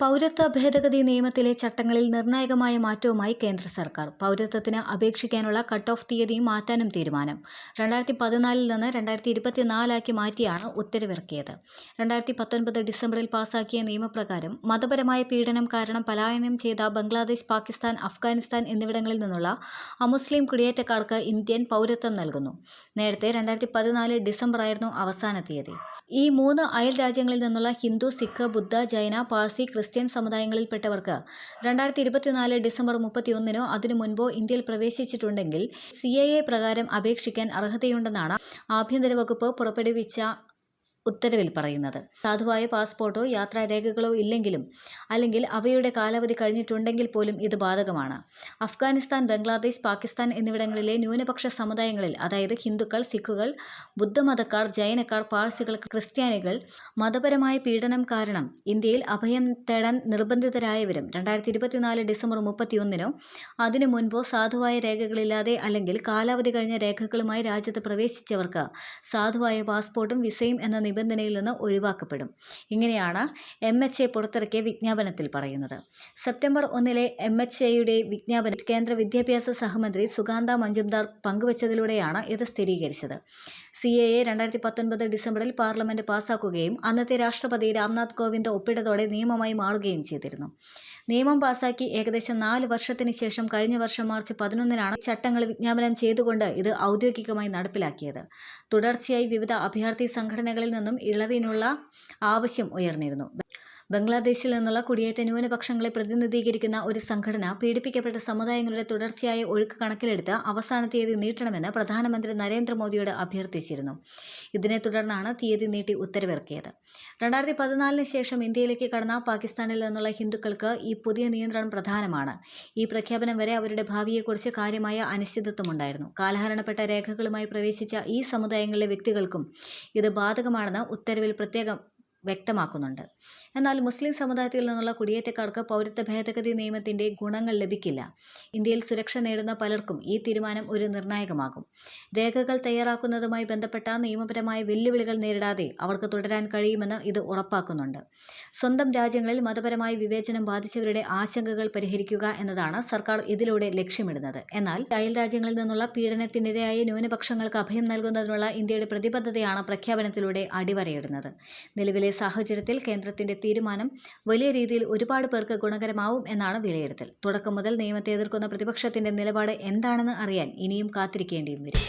പൗരത്വ ഭേദഗതി നിയമത്തിലെ ചട്ടങ്ങളിൽ നിർണായകമായ മാറ്റവുമായി കേന്ദ്ര സർക്കാർ. പൗരത്വത്തിന് അപേക്ഷിക്കാനുള്ള കട്ട് ഓഫ് തീയതി മാറ്റാനും തീരുമാനം. രണ്ടായിരത്തി പതിനാലിൽ നിന്ന് രണ്ടായിരത്തി ഇരുപത്തിനാലാക്കി മാറ്റിയാണ് ഉത്തരവിറക്കിയത്. രണ്ടായിരത്തി പത്തൊൻപത് ഡിസംബറിൽ പാസാക്കിയ നിയമപ്രകാരം മതപരമായ പീഡനം കാരണം പലായനം ചെയ്ത ബംഗ്ലാദേശ് പാകിസ്ഥാൻ അഫ്ഗാനിസ്ഥാൻ എന്നിവിടങ്ങളിൽ നിന്നുള്ള അമുസ്ലിം കുടിയേറ്റക്കാർക്ക് ഇന്ത്യൻ പൗരത്വം നൽകുന്നു. നേരത്തെ രണ്ടായിരത്തി പതിനാല് ഡിസംബറായിരുന്നു അവസാന തീയതി. ഈ മൂന്ന് അയൽ രാജ്യങ്ങളിൽ നിന്നുള്ള ഹിന്ദു സിഖ് ബുദ്ധ ജൈന പാഴ്സി ക്രിസ്ത്യൻ സമുദായങ്ങളിൽപ്പെട്ടവർക്ക് രണ്ടായിരത്തി ഇരുപത്തിനാല് ഡിസംബർ മുപ്പത്തിയൊന്നിനോ അതിനു മുൻപോ ഇന്ത്യയിൽ പ്രവേശിച്ചിട്ടുണ്ടെങ്കിൽ സി എ എ പ്രകാരം അപേക്ഷിക്കാൻ അർഹതയുണ്ടെന്നാണ് ആഭ്യന്തര വകുപ്പ് പുറപ്പെടുവിച്ച ഉത്തരവിൽ പറയുന്നത്. സാധുവായ പാസ്പോർട്ടോ യാത്രാരേഖകളോ ഇല്ലെങ്കിലും അല്ലെങ്കിൽ അവയുടെ കാലാവധി കഴിഞ്ഞിട്ടുണ്ടെങ്കിൽ പോലും ഇത് ബാധകമാണ്. അഫ്ഗാനിസ്ഥാൻ ബംഗ്ലാദേശ് പാകിസ്ഥാൻ എന്നിവിടങ്ങളിലെ ന്യൂനപക്ഷ സമുദായങ്ങളിൽ അതായത് ഹിന്ദുക്കൾ സിഖുകൾ ബുദ്ധമതക്കാർ ജൈനക്കാർ പാഴ്സികൾ ക്രിസ്ത്യാനികൾ മതപരമായ പീഡനം കാരണം ഇന്ത്യയിൽ അഭയം തേടാൻ നിർബന്ധിതരായവരും രണ്ടായിരത്തി ഇരുപത്തിനാല് ഡിസംബർ മുപ്പത്തിയൊന്നിനോ അതിനു മുൻപോ സാധുവായ രേഖകളില്ലാതെ അല്ലെങ്കിൽ കാലാവധി കഴിഞ്ഞ രേഖകളുമായി രാജ്യത്ത് പ്രവേശിച്ചവർക്ക് സാധുവായ പാസ്പോർട്ടും വിസയും എന്ന നിബന്ധനയിൽ നിന്ന് ഒഴിവാക്കപ്പെടും. ഇങ്ങനെയാണ് എം എച്ച് എ പുറത്തിറക്കിയ വിജ്ഞാപനത്തിൽ പറയുന്നത്. സെപ്റ്റംബർ ഒന്നിലെ എം എച്ച് എയുടെ വിജ്ഞാപനം കേന്ദ്ര വിദ്യാഭ്യാസ സഹമന്ത്രി സുഗാന്ത മഞ്ജുംദാർ പങ്കുവച്ചതിലൂടെയാണ് ഇത് സ്ഥിരീകരിച്ചത്. സി എ എ രണ്ടായിരത്തി പത്തൊൻപത് ഡിസംബറിൽ പാർലമെന്റ് പാസാക്കുകയും അന്നത്തെ രാഷ്ട്രപതി രാംനാഥ് കോവിന്ദ് ഒപ്പിട്ടതോടെ നിയമമായി മാറുകയും ചെയ്തിരുന്നു. നിയമം പാസാക്കി ഏകദേശം നാല് വർഷത്തിന് ശേഷം കഴിഞ്ഞ വർഷം മാർച്ച് പതിനൊന്നിനാണ് ചട്ടങ്ങൾ വിജ്ഞാപനം ചെയ്തുകൊണ്ട് ഇത് ഔദ്യോഗികമായി നടപ്പിലാക്കിയത്. തുടർച്ചയായി വിവിധ അഭയാർത്ഥി സംഘടനകളിൽ നിന്നും ഇളവിനുള്ള ആവശ്യം ഉയർന്നിരുന്നു. ബംഗ്ലാദേശിൽ നിന്നുള്ള കുടിയേറ്റ ന്യൂനപക്ഷങ്ങളെ പ്രതിനിധീകരിക്കുന്ന ഒരു സംഘടന പീഡിപ്പിക്കപ്പെട്ട സമുദായങ്ങളുടെ തുടർച്ചയായ ഒഴുക്ക് കണക്കിലെടുത്ത് അവസാന തീയതി നീട്ടണമെന്ന് പ്രധാനമന്ത്രി നരേന്ദ്രമോദിയോട് അഭ്യർത്ഥിച്ചിരുന്നു. ഇതിനെ തുടർന്നാണ് തീയതി നീട്ടി ഉത്തരവിറക്കിയത്. രണ്ടായിരത്തി പതിനാലിന് ശേഷം ഇന്ത്യയിലേക്ക് കടന്ന പാകിസ്ഥാനിൽ നിന്നുള്ള ഹിന്ദുക്കൾക്ക് ഈ പുതിയ നിയന്ത്രണം പ്രധാനമാണ്. ഈ പ്രഖ്യാപനം വരെ അവരുടെ ഭാവിയെക്കുറിച്ച് കാര്യമായ അനിശ്ചിതത്വമുണ്ടായിരുന്നു. കാലഹരണപ്പെട്ട രേഖകളുമായി പ്രവേശിച്ച ഈ സമുദായങ്ങളിലെ വ്യക്തികൾക്കും ഇത് ബാധകമാണെന്ന് ഉത്തരവിൽ പ്രത്യേകം വ്യക്തമാക്കുന്നുണ്ട്. എന്നാൽ മുസ്ലിം സമുദായത്തിൽ നിന്നുള്ള കുടിയേറ്റക്കാർക്ക് പൗരത്വ ഭേദഗതി നിയമത്തിന്റെ ഗുണങ്ങൾ ലഭിക്കില്ല. ഇന്ത്യയിൽ സുരക്ഷ നേടുന്ന പലർക്കും ഈ തീരുമാനം ഒരു നിർണായകമാകും. രേഖകൾ തയ്യാറാക്കുന്നതുമായി ബന്ധപ്പെട്ട നിയമപരമായ വെല്ലുവിളികൾ നേരിടാതെ അവർക്ക് തുടരാൻ കഴിയുമെന്ന് ഇത് ഉറപ്പാക്കുന്നുണ്ട്. സ്വന്തം രാജ്യങ്ങളിൽ മതപരമായ വിവേചനം ബാധിച്ചവരുടെ ആശങ്കകൾ പരിഹരിക്കുക എന്നതാണ് സർക്കാർ ഇതിലൂടെ ലക്ഷ്യമിടുന്നത്. എന്നാൽ അയൽ രാജ്യങ്ങളിൽ നിന്നുള്ള പീഡനത്തിനിരയായ ന്യൂനപക്ഷങ്ങൾക്ക് അഭയം നൽകുന്നതിനുള്ള ഇന്ത്യയുടെ പ്രതിബദ്ധതയാണ് പ്രഖ്യാപനത്തിലൂടെ അടിവരയിടുന്നത്. നിലവിലെ സാഹചര്യത്തിൽ കേന്ദ്രത്തിന്റെ തീരുമാനം വലിയ രീതിയിൽ ഒരുപാട് പേർക്ക് ഗുണകരമാവും എന്നാണ് വിലയിരുത്തൽ. തുടക്കം മുതൽ നിയമത്തെ എതിർക്കുന്ന പ്രതിപക്ഷത്തിന്റെ നിലപാട് എന്താണെന്ന് അറിയാൻ ഇനിയും കാത്തിരിക്കേണ്ടിയും വരും.